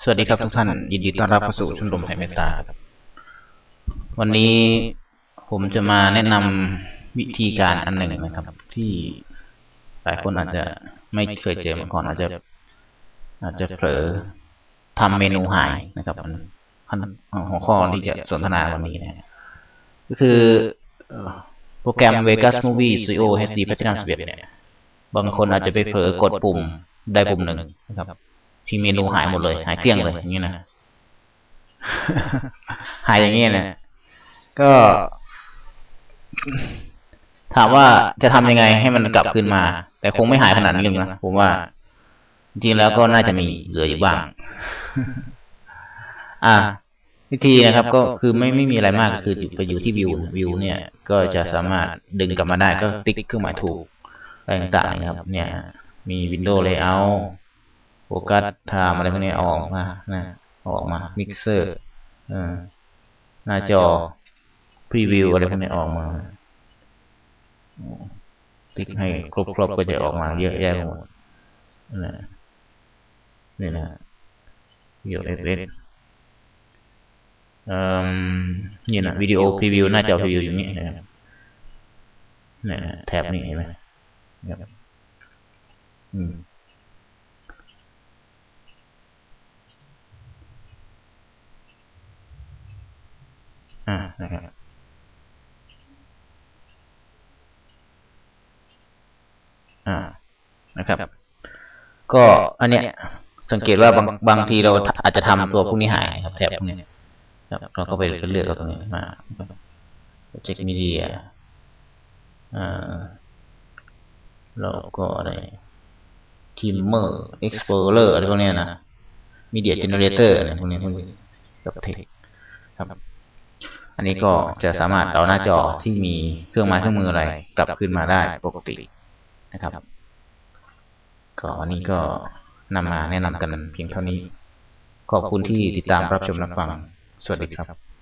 สวัสดีครับทุกท่าน ยินดีต้อนรับเข้าสู่ชมรมแห่งเมตตาครับ วันนี้ผมจะมาแนะนำวิธีการอันหนึ่งนะครับ ที่หลายคนอาจจะไม่เคยเจอมาก่อนอาจจะ อาจจะเผลอทำเมนูหายนะครับมันขั้นหัวข้อที่จะสนทนาวันนี้นะก็คือเอ่อโปรแกรม Vegas Movie Studio HD Platinum 11เนี่ยบางคนอาจจะไปเผลอกดปุ่มใดปุ่มหนึ่งนะครับ ที่เมนูหายหมดเลย หายเกลี้ยงเลยอย่างนี้นะหายอย่างนี้นะก็ ถามว่าจะทำยังไงให้มันกลับคืนมา แต่คงไม่หายขนาดนี้เลยนะผมว่า จริงๆแล้วก็น่าจะมีเหลืออยู่บ้าง อ่าวิธีนะครับ ก็คือไม่ไม่มีอะไรมากคือไปอยู่ที่วิววิวเนี่ย ก็จะสามารถดึงกลับมาได้ก็ติ๊กเครื่องหมายถูกอะไรต่างๆนะครับ เนี่ย มี Windows Layout โฟกัสไทม์อะไรพวกนี้ออกมานะอออกมามิกเซอร์หน้าจอพรีวิวอะไรพวกนี้ออกมาติ๊กให้ครบๆก็จะออกมาเยอะแยะหมดนะนี่นะวิดีโอเอฟเอสนี่นะวิดีโอพรีวิวหน้าจอพรีวิวอย่างนี้นะครับนี่นะแท็บนี่เห็นไหมครับอืม อ่านะครับอ่านะครับ ก็อันเนี้ยสังเกตว่าบางบางทีเราอาจจะทำตัวพวกนี้หายครับแถบพวกนี้ครับเราก็ไปเลือกเอาตรงนี้มาเช็คมีเดียอ่าเราก็อะไรทิมเมอร์เอ็กซ์โพเลอร์อะไรพวกเนี้ยนะมีเดียเจเนเรเตอร์อะไรพวกนี้พวกนี้กับเทคครับ อันนี้ก็จะสามารถเอาหน้าจอที่มีเครื่องไม้เครื่องมืออะไร กลับขึ้นมาได้ปกตินะครับ ก็วันนี้ก็นำมาแนะนำกันเพียงเท่านี้ ขอบคุณที่ติดตามรับชมรับฟัง สวัสดีครับ